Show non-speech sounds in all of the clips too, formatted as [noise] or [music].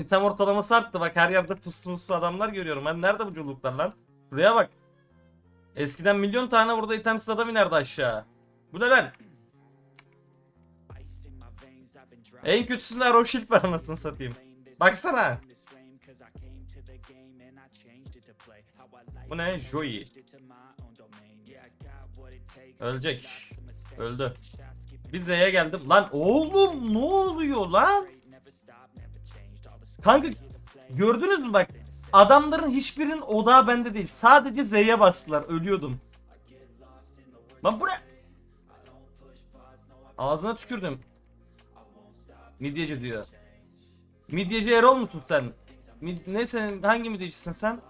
[laughs] İtem ortalaması arttı bak her yerde puslu muslu adamlar görüyorum. Ben nerede bu culluklar lan? Şuraya bak. Eskiden milyon tane burada itemsiz adam inerdi aşağı. Bu ne lan? En kötüsünde Arrow Shield var anasını satayım. Baksana. Bu ne? Joey. Ölecek. Öldü. Bir Z'ye geldim. Lan oğlum ne oluyor lan? Kanka gördünüz mü bak. Adamların hiçbirinin odağı bende değil. Sadece Z'ye bastılar. Ölüyordum. Lan bu ne? Ağzına tükürdüm. Midyeci diyor. Midyeci Erol musun sen? Mid ne senin hangi midyecisin sen?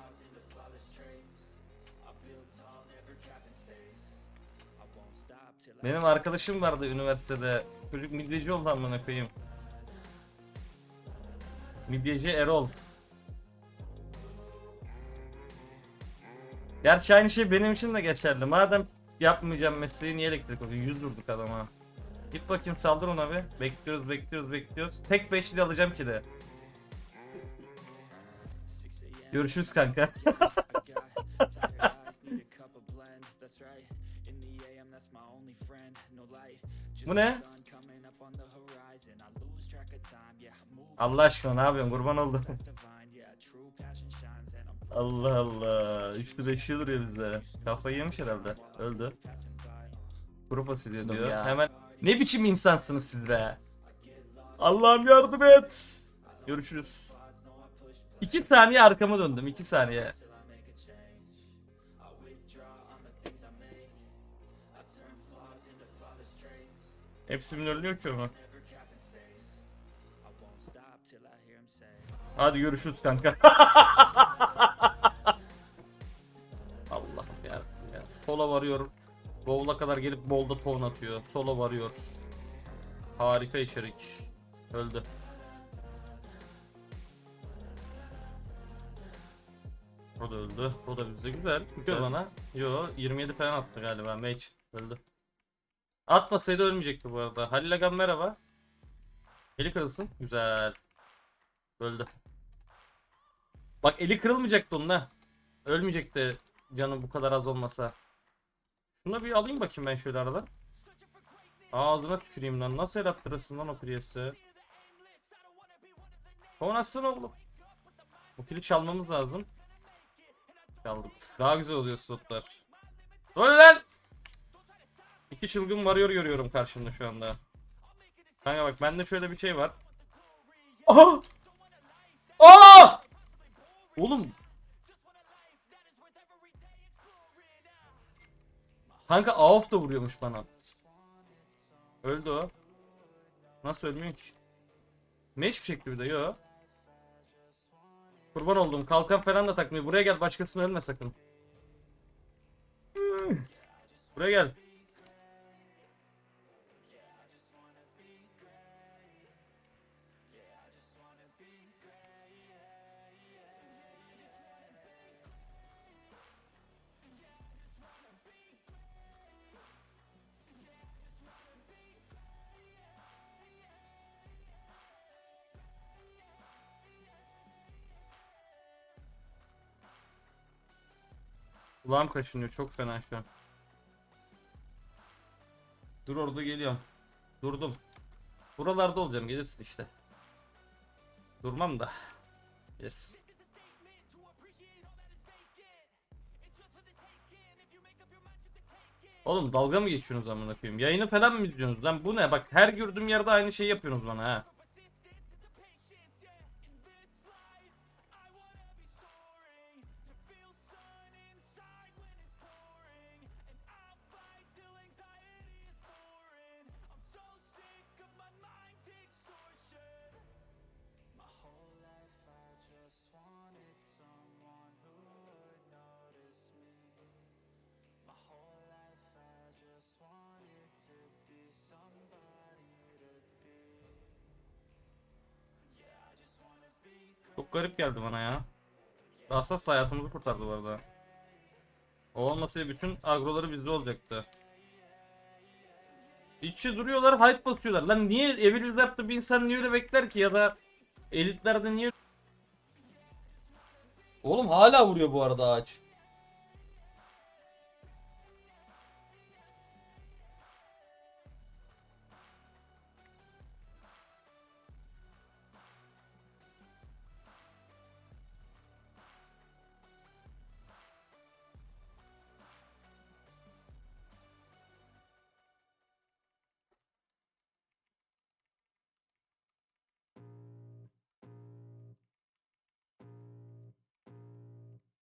Benim arkadaşım vardı üniversitede. Çocuk midyeci oldu amına koyayım. Midyeci Erol. Gerçi aynı şey benim için de geçerli. Madem yapmayacağım mesleği niye elektrik okuyor? Yüz vurduk adama. Git bakayım saldır ona bir. Bekliyoruz bekliyoruz bekliyoruz. Tek beşli alacağım ki de. Görüşürüz kanka. [laughs] Bu ne? Allah aşkına ne yapıyorsun kurban oldum. [laughs] Allah Allah. Üçlü beşli duruyor bizde. Kafayı yemiş herhalde. Öldü. Kuru fasulye diyor. ya. Hemen. Ne biçim insansınız siz be? Allah'ım yardım et. Görüşürüz. İki saniye arkama döndüm. iki saniye. Hepsi minörlüyor ki onu. Hadi görüşürüz kanka. Allah'ım ya. Sola varıyor. Bowl'a kadar gelip bowl'da ton atıyor. Sola varıyor. Harika içerik. Öldü. O da öldü. O da bizde güzel. Güzel bana. Yo 27 falan attı galiba. Mage öldü. Atmasaydı ölmeyecekti bu arada. Halil Agam merhaba. Eli kırılsın. Güzel. Öldü. Bak eli kırılmayacaktı onun ha. Ölmeyecekti canı bu kadar az olmasa. Şuna bir alayım bakayım ben şöyle arada. Ağzına tüküreyim lan. Nasıl el attırırsın lan o Priest'e? Oynasın oğlum. Bu kili çalmamız lazım. Çaldık. Daha güzel oluyor slotlar. Öyle lan! İki çılgın varıyor görüyorum karşımda şu anda. Kanka bak bende şöyle bir şey var. Aha! Aa! Oğlum. Kanka Aof da vuruyormuş bana. Öldü o. Nasıl ölmüyor ki? Ne hiçbir şekilde bir de yo. Kurban oldum. Kalkan falan da takmıyor. Buraya gel başkasını ölme sakın. Buraya gel. Kulağım kaşınıyor çok fena şu an. Dur orada geliyorum. Durdum. Buralarda olacağım gelirsin işte. Durmam da. Yes. Oğlum dalga mı geçiyorsunuz amına koyayım? Yayını falan mı izliyorsunuz lan? Bu ne? Bak her gördüğüm yerde aynı şeyi yapıyorsunuz bana ha. Çok garip geldi bana ya. Rahatsız hayatımızı kurtardı bu arada. O olmasaydı bütün agroları bizde olacaktı. İçi duruyorlar hype basıyorlar. Lan niye Evil Wizard'da bir insan niye öyle bekler ki ya da elitlerde niye Oğlum hala vuruyor bu arada ağaç.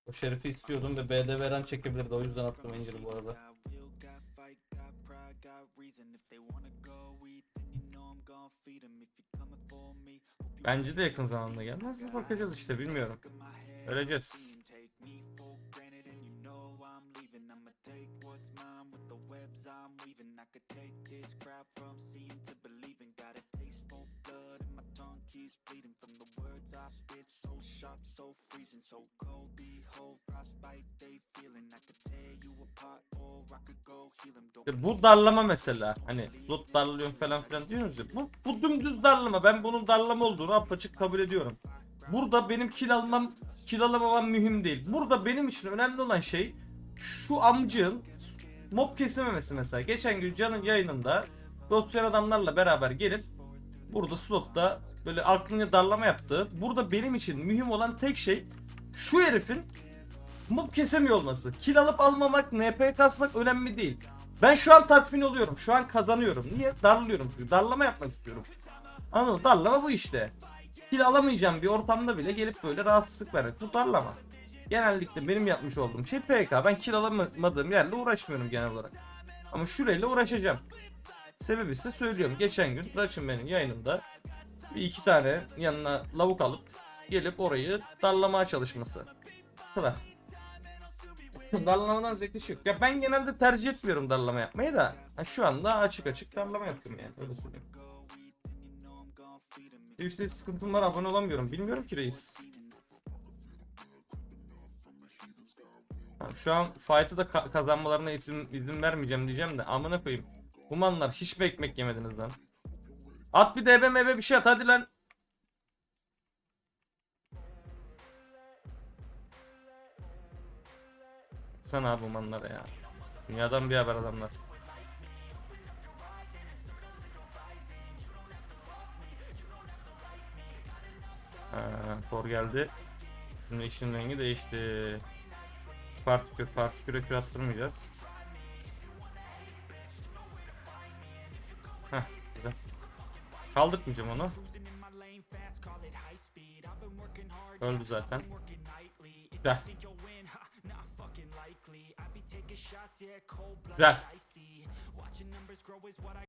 O şerifi istiyordum ve BD veren çekebilirdi. O yüzden attım Angel'ı bu arada. Bence de yakın zamanda gelmez. Bakacağız işte bilmiyorum. Öleceğiz. İşte bu darlama mesela. Hani slot darlıyorum falan filan diyorsunuz ya. Bu, bu dümdüz darlama. Ben bunun darlama olduğunu apaçık kabul ediyorum. Burada benim kill almam, kill alamamam mühim değil. Burada benim için önemli olan şey şu amcığın mob kesememesi mesela. Geçen gün Can'ın yayınında dosyalı adamlarla beraber gelip burada slotta böyle aklını darlama yaptı. Burada benim için mühim olan tek şey şu herifin mob kesemiyor olması. Kill alıp almamak, NP kasmak önemli değil. Ben şu an tatmin oluyorum. Şu an kazanıyorum. Niye? Darlıyorum. Darlama yapmak istiyorum. Anladın mı? Darlama bu işte. Kill alamayacağım bir ortamda bile gelip böyle rahatsızlık vermek. Bu darlama. Genellikle benim yapmış olduğum şey PK. Ben kill alamadığım yerle uğraşmıyorum genel olarak. Ama şurayla uğraşacağım. Sebebi ise söylüyorum. Geçen gün Raçın benim yayınında bir iki tane yanına lavuk alıp gelip orayı darlamaya çalışması. Bu [laughs] kadar. Darlamadan zevkli şey yok. Ya ben genelde tercih etmiyorum darlama yapmayı da. Ha, şu anda açık açık darlama yaptım yani. Öyle söyleyeyim. Twitch'te sıkıntım var abone olamıyorum. Bilmiyorum ki reis. Şu an fight'ı da ka- kazanmalarına izin, izin vermeyeceğim diyeceğim de amına koyayım. Humanlar hiç mi ekmek yemediniz lan? At bir DB MB bir şey at hadi lan. Sana abi humanlara ya. Dünyadan bir haber adamlar. Ha, Thor geldi. Şimdi işin rengi değişti. Farklı kür, farklı küre kür attırmayacağız. Heh, güzel. Onu. Öldü zaten. Güzel. Güzel.